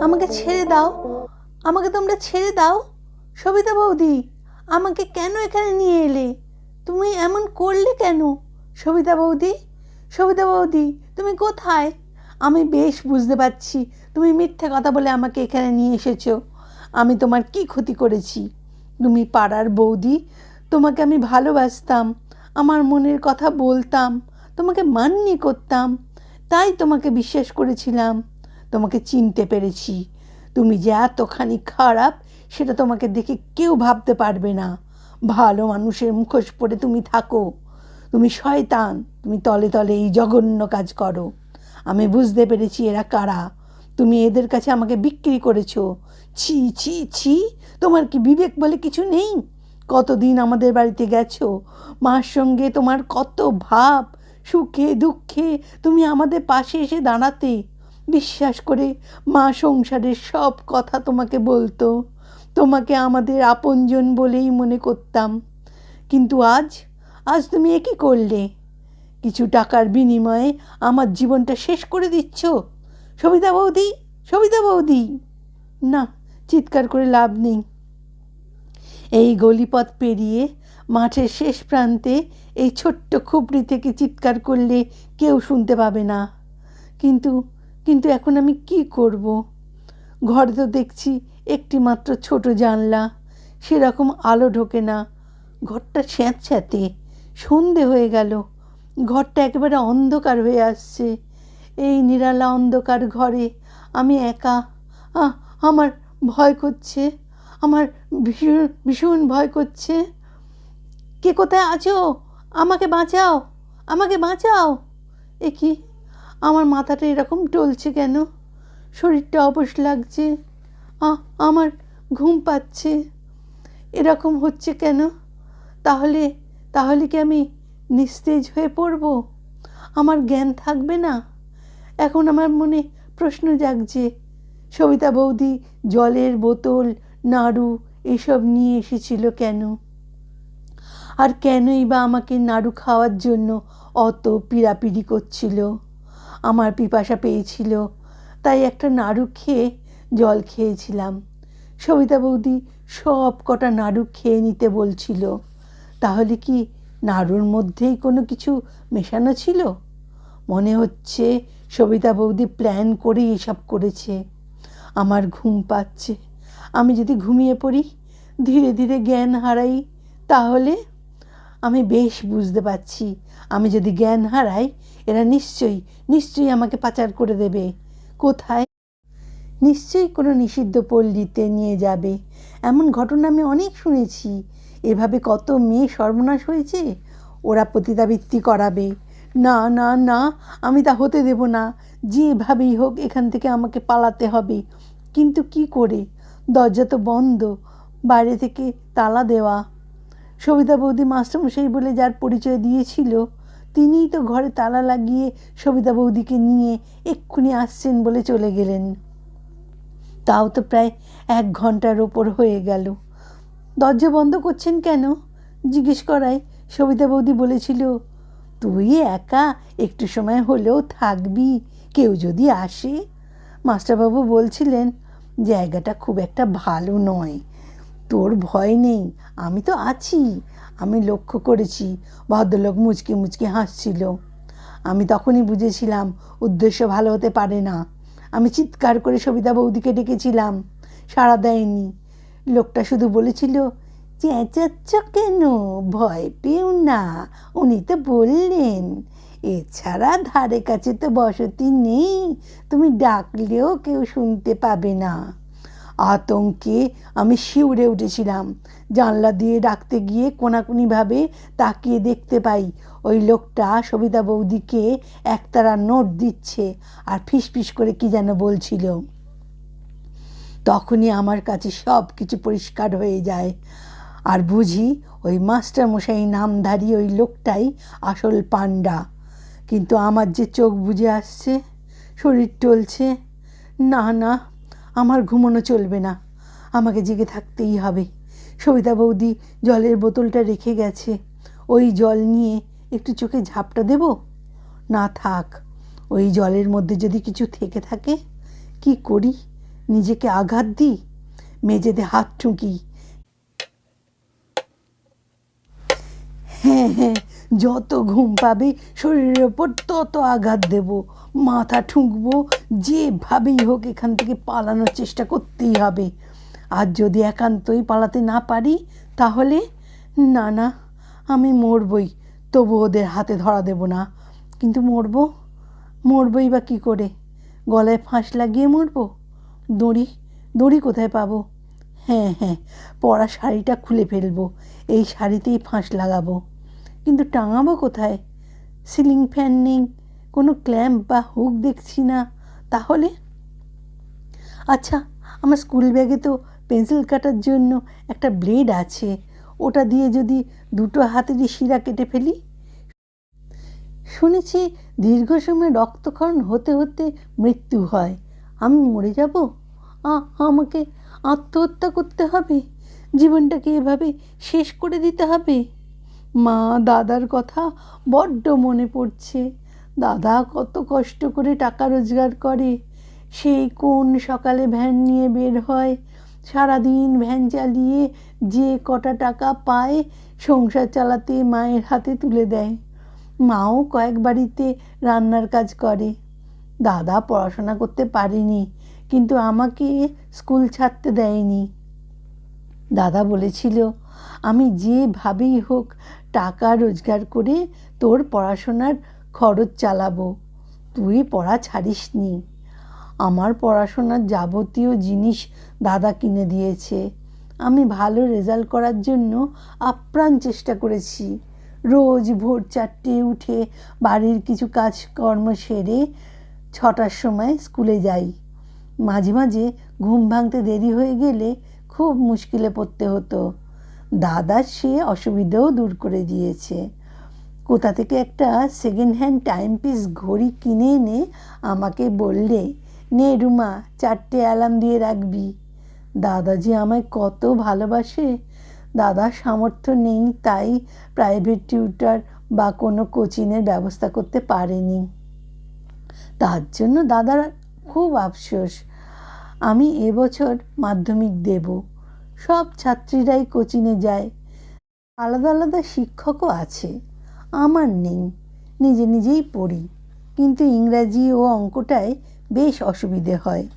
আমাকে ছেড়ে দাও। আমাকে তোমরা ছেড়ে দাও। সবিতা বৌদি, আমাকে কেন এখানে নিয়ে এলে? তুমি এমন করলে কেন? সবিতা বৌদি সবিতা বৌদি, তুমি কোথায়? আমি বেশ বুঝতে পারছি তুমি মিথ্যে কথা বলে আমাকে এখানে নিয়ে এসেছ। আমি তোমার কি ক্ষতি করেছি? তুমি পাড়ার বৌদি, তোমাকে আমি ভালোবাসতাম, আমার মনের কথা বলতাম তোমাকে মাননি করতাম। তাই তোমাকে বিশ্বাস করেছিলাম। তোমাকে চিনতে পেরেছি। তুমি যে এতখানি খারাপ, সেটা তোমাকে দেখে কেউ ভাবতে পারবে না। ভালো মানুষের মুখোশ পরে তুমি থাকো। তুমি শয়তান, তুমি তলে তলে এই জঘন্য কাজ করো। আমি বুঝতে পেরেছি এরা কারা। তুমি এদের কাছে আমাকে বিক্রি করেছ। ছি ছি ছি, তোমার কি বিবেক বলে কিছু নেই? কতদিন আমাদের বাড়িতে গেছো? মার সঙ্গে তোমার কত ভাব? সুখে, দুঃখে তুমি আমাদের পাশে এসে দাঁড়াতে। বিশ্বাস করে মা সংসারের সব কথা তোমাকে বলতো। তোমাকে আমাদের আপনজন বলেই মনে করতাম। কিন্তু আজ আজ তুমি এ কী করলে। কিছু টাকার বিনিময়ে আমার জীবনটা শেষ করে দিচ্ছ। সবিতা বৌদি সবিতা বৌদি। না, চিৎকার করে লাভ নেই। এই গলিপথ পেরিয়ে মাঠের শেষ প্রান্তে এই ছোট্ট খুবড়ি থেকে চিৎকার করলে কেউ শুনতে পাবে না। কিন্তু কিন্তু এখন আমি কি করব? ঘর তো দেখছি একটি মাত্র ছোট জানলা, সেরকম আলো ঢোকে না। ঘরটা স্যাঁতস্যাঁতে, সন্ধে হয়ে গেল। ঘরটা একেবারে অন্ধকার হয়ে আসছে। এই নিরালা অন্ধকার ঘরে আমি একা। আমার ভয় করছে। আমার ভীষণ ভীষণ ভয় করছে। কে কোথায় আছো? আমাকে বাঁচাও আমাকে বাঁচাও। এ কি? আমার মাথাটা এরকম টলছে কেন? শরীরটা অবশ লাগছে। আহ, আমার ঘুম পাচ্ছে। এরকম হচ্ছে কেন? তাহলে তাহলে কি আমি নিস্তেজ হয়ে পড়ব? আমার জ্ঞান থাকবে না? এখন আমার মনে প্রশ্ন জাগছে। সবিতা বৌদি জলের বোতল নাড়ু এসব নিয়ে এসেছিল কেন? আর কেনই বা আমাকে নাড়ু খাওয়ার জন্য অত পিড়াপিড়ি করছিল? আমার পিপাসা পেয়েছিল, তাই একটা নাড়ু খেয়ে জল খেয়েছিলাম। সবিতা বৌদি সব কটা নাড়ু খেয়ে নিতে বলছিল, তাহলে কি নাড়ুর মধ্যেই কোনো কিছু মেশানো ছিল? মনে হচ্ছে সবিতা বৌদি প্ল্যান করেই এসব করেছে। আমার ঘুম পাচ্ছে, আমি যদি ঘুমিয়ে পড়ি, ধীরে ধীরে জ্ঞান হারাই, তাহলে আমি বেশ বুঝতে পারছি। আমি যদি জ্ঞান হারাই, এরা নিশ্চয়ই নিশ্চয়ই আমাকে পাচার করে দেবে। কোথায়? নিশ্চয়ই কোনো নিষিদ্ধ পল্লীতে নিয়ে যাবে। এমন ঘটনা আমি অনেক শুনেছি। এভাবে কত মেয়ে সর্বনাশ হয়েছে, ওরা পতিতাবৃত্তি করাবে। না না না, আমি তা হতে দেব না। যেভাবেই হোক, এখান থেকে আমাকে পালাতে হবে। কিন্তু কি করে? দরজা তো বন্ধ। বাইরে থেকে তালা দেওয়া। সবিতা বৌদি মাস্টারমশাই বলে যার পরিচয় দিয়েছিল, তিনিই তো ঘরে তালা লাগিয়ে সবিতা বৌদিকে নিয়ে এক্ষুনি আসছেন বলে চলে গেলেন। তাও তো প্রায় এক ঘণ্টার ওপর হয়ে গেল। দরজা বন্ধ করছেন কেন? জিজ্ঞেস করায় সবিতা বৌদি বলেছিল, তুই একা একটু সময় হলেও থাকবি, কেউ যদি আসে? মাস্টারবাবু বলছিলেন, জায়গাটা খুব একটা ভালো নয় তোর ভয় নেই, আমি তো আছি। আমি লক্ষ্য করেছি, ভদ্রলোক মুচকি মুচকি হাসছিল। আমি তখনই বুঝেছিলাম, উদ্দেশ্য ভালো হতে পারে না। আমি চিৎকার করে সবিতা বৌদিকে ডেকেছিলাম, সাড়া দেয়নি। লোকটা শুধু বলেছিল, চেঁচাচ্ছ কেন? ভয় পেও না, উনি তো বললেন। এছাড়া ধারে কাছে তো বসতি নেই, তুমি ডাকলেও কেউ শুনতে পাবে না। আতঙ্কে আমি শিউরে উঠেছিলাম। জানলা দিয়ে ডাকতে গিয়ে কোনাকুনিভাবে তাকিয়ে দেখতে পাই, ওই লোকটা সবিতা বৌদিকে একতারা নোট দিচ্ছে আর ফিসফিস করে কি যেন বলছিল। তখনই আমার কাছে সব কিছু পরিষ্কার হয়ে যায়। আর বুঝি ওই মাস্টার মশাই নামধারী ওই লোকটাই আসল পাণ্ডা। কিন্তু আমার যে চোখ বুঝে আসছে, শরীর টলছে, না না আমার ঘুমোনো চলবে না। আমাকে জেগে থাকতেই হবে। সবিতা বৌদি জলের বোতলটা রেখে গেছে। ওই জল নিয়ে একটু চোখে ঝাপটা দেব? না থাক। ওই জলের মধ্যে যদি কিছু থেকে থাকে, কি করি? নিজেকে আঘাত দিই? মেঝেতে হাত ঠুঁকি হ্যাঁ হ্যাঁ যত ঘুম পাবে, শরীরের ওপর তত আঘাত দেব। মাথা ঠুকবো, যেভাবেই হোক এখান থেকে পালানোর চেষ্টা করতেই হবে। আর যদি একান্তই পালাতে না পারি, তাহলে না না, আমি মরবই, তবু ওদের হাতে ধরা দেব না। কিন্তু মরব? মরবই বা কী করে? গলায় ফাঁস লাগিয়ে মরবো? দড়ি? দড়ি কোথায় পাবো? হ্যাঁ হ্যাঁ পরা শাড়িটা খুলে ফেলব। এই শাড়িতেই ফাঁস লাগাবো। কিন্তু টাঙাবো কোথায়? সিলিং ফ্যান নেই, কোনো ক্ল্যাম্প বা হুক দেখছি না, তাহলে? আচ্ছা আমার স্কুল ব্যাগে তো পেন্সিল কাটার জন্য একটা ব্লেড আছে, ওটা দিয়ে যদি দুটো হাতেরই শিরা কেটে ফেলি? শুনেছি দীর্ঘ সময় রক্তক্ষরণ হতে হতে মৃত্যু হয়, আমি মরে যাব? আমাকে আত্মহত্যা করতে হবে? জীবনটাকে এভাবে শেষ করে দিতে হবে? মা দাদার কথা বড্ড মনে পড়ছে। দাদা কত কষ্ট করে টাকা রোজগার করে। সেই কোন সকালে ভ্যান নিয়ে বের হয়? সারাদিন ভ্যান চালিয়ে যে কটা টাকা পায় সংসার চালাতে মায়ের হাতে তুলে দেয়। মাও কয়েক বাড়িতে রান্নার কাজ করে। দাদা পড়াশোনা করতে পারেনি, কিন্তু আমাকে স্কুল ছাড়তে দেয়নি। দাদা বলেছিল, আমি যেভাবেই হোক টাকা রোজগার করে তোর পড়াশোনার খরচ চালাবো। তুই পড়া ছাড়িসনি আমার পড়াশোনার যাবতীয় জিনিস দাদা কিনে দিয়েছে। আমি ভালো রেজাল্ট করার জন্য আপ্রাণ চেষ্টা করেছি। রোজ ভোর চারটে উঠে বাড়ির কিছু কাজকর্ম সেরে ছটার সময় স্কুলে যাই। মাঝে মাঝে ঘুম ভাঙতে দেরি হয়ে গেলে খুব মুশকিলে পড়তে হতো। দাদা সে অসুবিধাও দূর করে দিয়েছে। কোথা থেকে একটা সেকেন্ড হ্যান্ড টাইম পিস ঘড়ি কিনে এনে আমাকে বললে, নে রুমা, চারটে অ্যালার্ম দিয়ে রাখবি। দাদা যে আমায় কত ভালোবাসে দাদার সামর্থ্য নেই, তাই প্রাইভেট টিউটার বা কোনো কোচিংয়ের ব্যবস্থা করতে পারেনি। তার জন্য দাদার খুব আফসোস। আমি এবছর মাধ্যমিক দেব। সব ছাত্রীরাই কোচিংয়ে যায়। আলাদা আলাদা শিক্ষকও আছে। আমার নেই। নিজে নিজেই পড়ি। কিন্তু ইংরাজি ও অঙ্কটায় বেশ অসুবিধে হয়।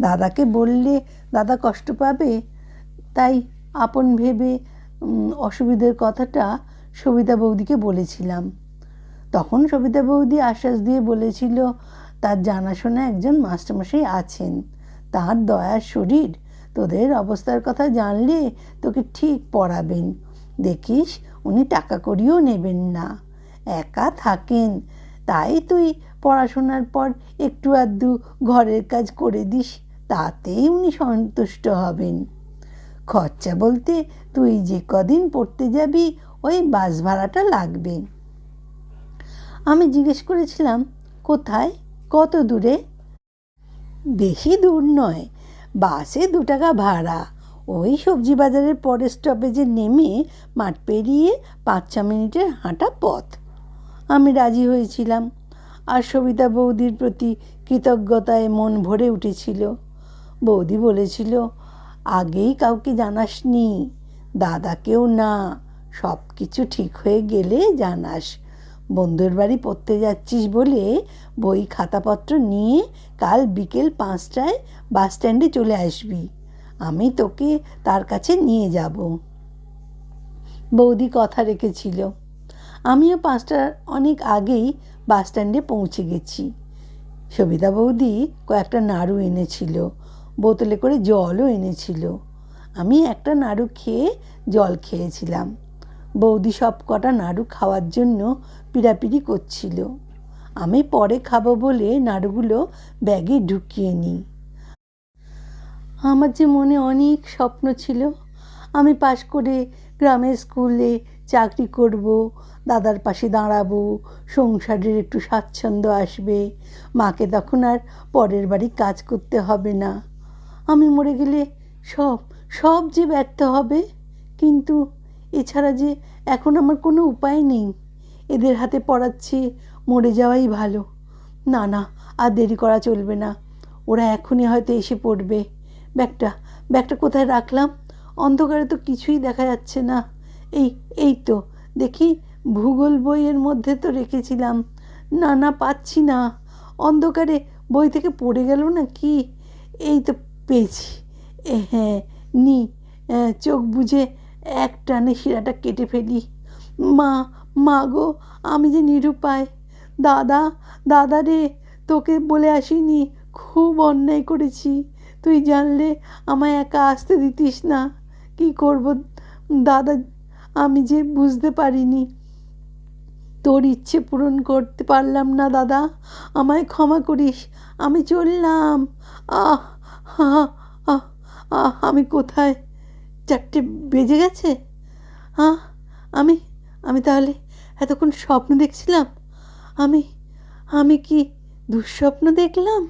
দাদাকে বললে, দাদা কষ্ট পাবে? তাই আপন ভেবে অসুবিধের কথাটা সবিতা বৌদিকে বলেছিলাম। তখন সবিতা বৌদি আশ্বাস দিয়ে বলেছিল, তার জানাশোনা একজন মাস্টারমশাই আছেন। তার দয়ার শরীর তোদের অবস্থার কথা জানলে তোকে ঠিক পড়াবেন। দেখিস, উনি টাকা করিও নেবেন না। একা থাকেন। তাই তুই পড়াশোনার পর একটু আধটু ঘরের কাজ করে দিস, তাতেই উনি সন্তুষ্ট হবেন। খরচা বলতে তুই যে কদিন পড়তে যাবি, ওই বাস ভাড়াটা লাগবে। আমি জিজ্ঞেস করেছিলাম, কোথায়? কত দূরে? বেশি দূর নয়। বাসে দু টাকা ভাড়া। ওই সবজি বাজারের পরের স্টপেজে নেমে মাঠ পেরিয়ে পাঁচ ছ মিনিটের হাঁটা পথ। আমি রাজি হয়েছিলাম। আর সবিতা বৌদির প্রতি কৃতজ্ঞতায় মন ভরে উঠেছিল। বৌদি বলেছিল, আগেই কাউকে জানাসনি। দাদাকেও না। সব কিছু ঠিক হয়ে গেলে জানাস। বন্ধুর বাড়ি পড়তে যাচ্ছিস বলে বই খাতাপত্র নিয়ে কাল বিকেল পাঁচটায় বাস স্ট্যান্ডে চলে আসবি। আমি তোকে তার কাছে নিয়ে যাব। বৌদি কথা রেখেছিল। আমিও পাঁচটার অনেক আগেই বাস স্ট্যান্ডে পৌঁছে গেছি। সবিতা বৌদি কয়েকটা নাড়ু এনেছিল, বোতলে করে জলও এনেছিল। আমি একটা নাড়ু খেয়ে জল খেয়েছিলাম। বৌদি সব কটা নাড়ু খাওয়ার জন্য পিড়াপিড়ি করছিল। আমি পরে খাব বলে নাড়ুগুলো ব্যাগে ঢুকিয়ে নিই। আমার যে মনে অনেক স্বপ্ন ছিল, আমি পাশ করে গ্রামের স্কুলে চাকরি করব, দাদার পাশে দাঁড়াবো, সংসারের একটু স্বাচ্ছন্দ্য আসবে, মাকে তখন আর পরের বাড়ি কাজ করতে হবে না। আমি মরে গেলে সব সব যে ব্যর্থ হবে, কিন্তু এছাড়া যে এখন আমার কোনো উপায় নেই। এদের হাতে পড়াচ্ছি, মরে যাওয়াই ভালো। না না, আর দেরি করা চলবে না। ওরা এখনই হয়তো এসে পড়বে। ব্যাগটা ব্যাগটা কোথায় রাখলাম? অন্ধকারে তো কিছুই দেখা যাচ্ছে না। এই এই তো, দেখি ভূগোল বইয়ের মধ্যে তো রেখেছিলাম। না না, পাচ্ছি না। অন্ধকারে বই থেকে পড়ে গেল না কি? এই তো পেয়েছি। হ্যাঁ নি চোখ বুঝে এক টানে শিরাটা কেটে ফেলি। মা মা গো, আমি যে নিরুপায়। দাদা দাদা রে, তোকে বলে আসিনি, খুব অন্যায় করেছি। তুই জানলে আমায় একা আসতে দিতিস না। কি করব? দাদা, আমি যে বুঝতে পারিনি। তোর ইচ্ছে পূরণ করতে পারলাম না, দাদা। আমায় ক্ষমা করিস। আমি চললাম। আহ আহ আহ আমি কোথায়? চারটে বেজে গেছে? হ্যাঁ আমি আমি তাহলে এতক্ষণ স্বপ্ন দেখছিলাম। আমি আমি কি দুঃস্বপ্ন দেখলাম?